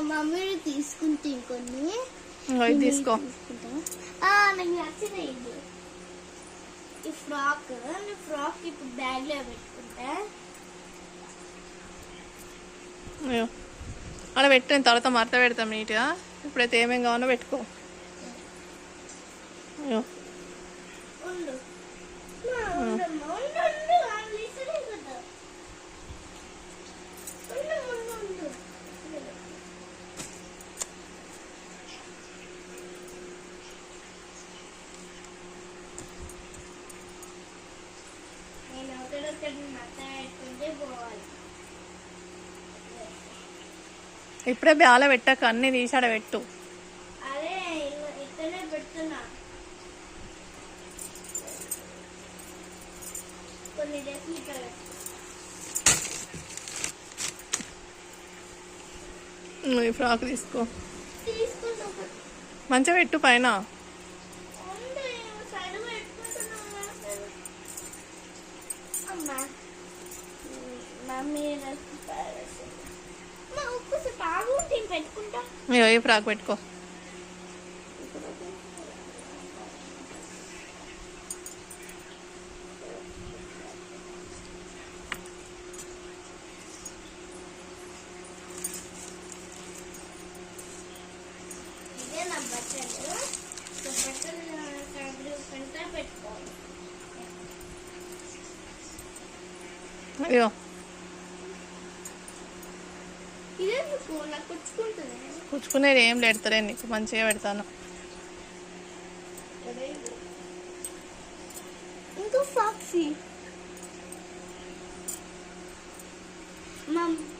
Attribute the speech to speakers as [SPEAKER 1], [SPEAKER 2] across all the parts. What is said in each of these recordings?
[SPEAKER 1] మా మమ్మీ తీసుకుంటే ఇంకొన్ని.
[SPEAKER 2] తీసుకో.
[SPEAKER 1] నాకు నచ్చింది ఇది. ఈ ఫ్రాక్ ఫ్రాక్ ఇప్పుడు బ్యాగ్లో పెట్టుకుంటా
[SPEAKER 2] అలా పెట్టిన తర్వాత మడత పెడతాం నీట్గా. ఇప్పుడైతే ఏమేం కావాలో పెట్టుకో. ఇప్పుడే బ్యాల పెట్టాక అన్ని తీసాడ పెట్టు. నువ్వు ఫ్రాక్ తీసుకో. మంచిగా పెట్టు పైన అయ్యో ఈ ఫ్రాక్ పెట్టుకో.
[SPEAKER 1] ఇదే నా బట్టలు.
[SPEAKER 2] అయ్యో పుచ్చుకునేది ఏం పెడతారే నీకు మంచిగా పెడతాను.
[SPEAKER 1] ఇంకా ఫాక్సీ.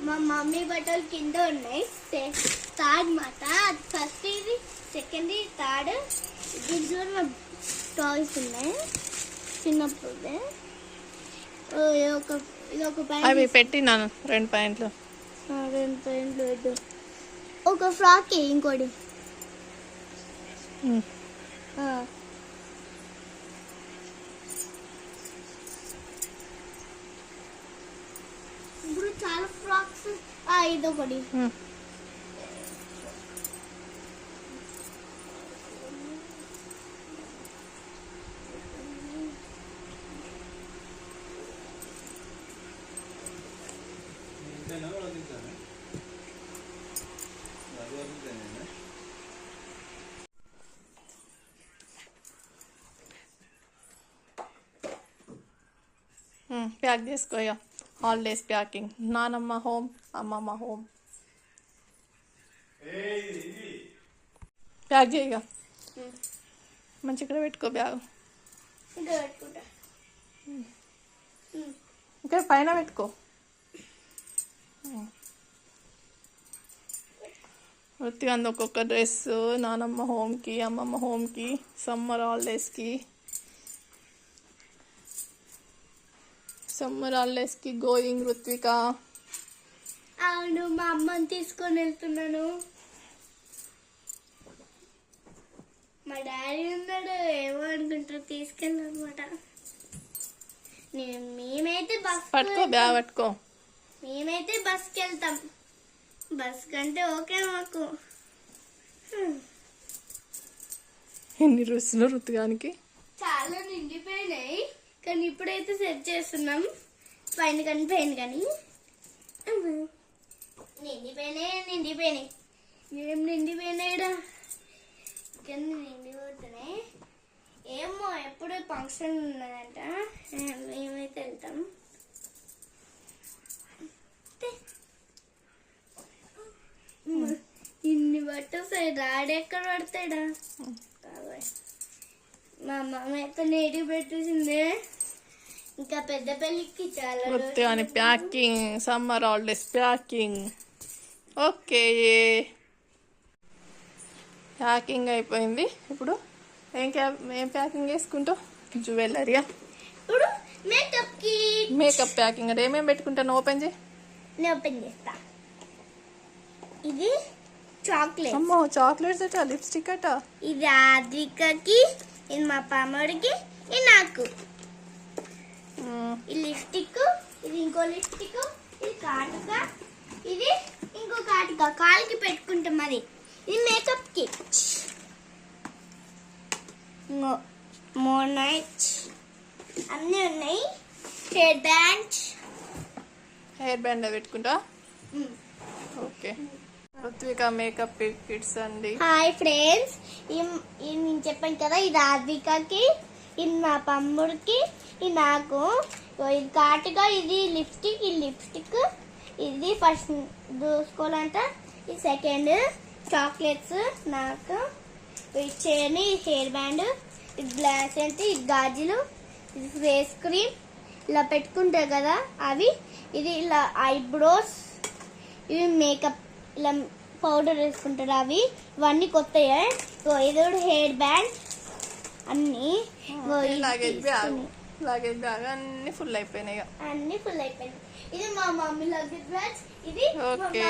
[SPEAKER 1] మా మమ్మీ బట్టలు కింద ఉన్నాయి. థర్డ్ మాట ఫస్ట్ ఇది సెకండ్ ఇది థర్డ్ దీంట్లో మా టాయ్స్ ఉన్నాయి. చిన్నప్పుడు.
[SPEAKER 2] అవి
[SPEAKER 1] ప్యాంట్
[SPEAKER 2] పెట్టినాను రెండు పాయింట్లు.
[SPEAKER 1] రెండు ప్యాంట్లు పెట్టు. ఒక ఫ్రాక్ ఇంకోటి. ఇప్పుడు చాలా ఫ్రాక్స్ ఇదొకటి.
[SPEAKER 2] ఉమ్. ప్యాక్ చేసుకో ఇక హాలిడేస్ ప్యాకింగ్ నానమ్మ హోమ్ అమ్మమ్మ హోమ్ ప్యాక్ చేయి ఇక మంచి ఇక్కడ పెట్టుకో బ్యాగ్
[SPEAKER 1] ఇంకా పెట్టుకుంటా
[SPEAKER 2] ఇక్కడ పైన పెట్టుకో వృత్తిగా ఒక్కొక్క డ్రెస్ నానమ్మ హోమ్కి అమ్మమ్మ హోమ్కి సమ్మర్ హాలిడేస్కి సమ్మర్ హాలిడేస్కి గోయింగ్ ఋత్విక
[SPEAKER 1] అవును మా అమ్మని తీసుకొని వెళ్తున్నాను. మా డాడీ ఉన్నాడు ఏమో అనుకుంటారు తీసుకెళ్ళనమాట నేను మేమైతే బస్
[SPEAKER 2] పట్టుకో బ్యాగ్ పట్టుకో.
[SPEAKER 1] మేమైతే బస్కి వెళ్తాం బస్ కంటే ఓకే మాకు.
[SPEAKER 2] ఎన్ని డ్రెస్సులు ఋత్వికానికి
[SPEAKER 1] చాలా నిండిపోయినాయి కానీ ఇప్పుడైతే సెట్ చేస్తున్నాం. పైన కానీ పైన కానీ. నిండిపోయినాయి నిండిపోయినాయి. ఏం నిండిపోయినాయిడా కింద నిండిపోతున్నాయి. ఏమో ఎప్పుడు ఫంక్షన్ ఉన్నదంట. మేమైతే వెళ్తాం. ఇన్ని పట్టేసాయి డాడీ ఎక్కడ పడతాడా మా అమ్మ అయితే నీటికి పెట్టేసింది. ఇంకా పెద్ద పెళ్ళికి చాలా
[SPEAKER 2] ఋత్వికాని packing summer holidays packing. Okay. Packing అయిపోయింది. ఇప్పుడు ఏం ఏం ప్యాకింగ్ చేసుకుంటావు జ్యువెలరీయా
[SPEAKER 1] ఇప్పుడు మేకప్
[SPEAKER 2] మేకప్ ప్యాకింగ్ అంటే ఏమేమి పెట్టుకుంటాను? ఓపెన్ చేయి.
[SPEAKER 1] ఓపెన్ చేస్తా. ఇది చాక్లెట్
[SPEAKER 2] అమ్మో చాక్లెట్స్ అట లిప్స్టిక్ అట.
[SPEAKER 1] ఇది ఆద్రికకి ఇది మా పామడికి ఇది నాకు. ఈ లిప్స్టిక్ ఇది ఇంకో లిప్స్టిక్ ఇది కాటుక ఇది ఇంకో కాటుక. కాలికి పెట్టుకుంటాం మరి. ఇది మేకప్ కిట్ మోనైట్ అన్నీ ఉన్నాయి. హెయిర్ బ్యాండ్
[SPEAKER 2] హెయిర్ బ్యాండ్ పెట్టుకుంటా? ఓకే. ఋత్విక మేకప్ కిట్స్ అండి.
[SPEAKER 1] Hi friends. నేను చెప్పాను కదా ఇది రాధికకి ఇది నా తమ్ముడికి ఇది నాకు. ఇది కాటుగా ఇది లిప్స్టిక్ ఈ లిప్స్టిక్ ఇది ఫస్ట్ దూసుకోవాలంట ఈ సెకండ్ చాక్లెట్స్ నాకు. ఇది చైన్ ఇది హెయిర్ బ్యాండ్ ఇది గ్లాస్ అంటే ఇది గాజులు ఇది ఫేస్ క్రీమ్. ఇలా పెట్టుకుంటారు కదా అవి. ఇది ఇలా ఐబ్రోస్ ఇవి మేకప్ ఇలా పౌడర్ వేసుకుంటారు అవి. ఇవన్నీ కూడా హెయిర్ బ్యాండ్ అన్ని
[SPEAKER 2] లగేజ్ బ్యాగ్ బ్యాగ్ అన్ని ఫుల్ అయిపోయినాయి.
[SPEAKER 1] అన్ని ఫుల్ అయిపోయింది ఇది మా మమ్మీ లగేజ్ బ్యాగ్స్ ఇది
[SPEAKER 2] ఓకే.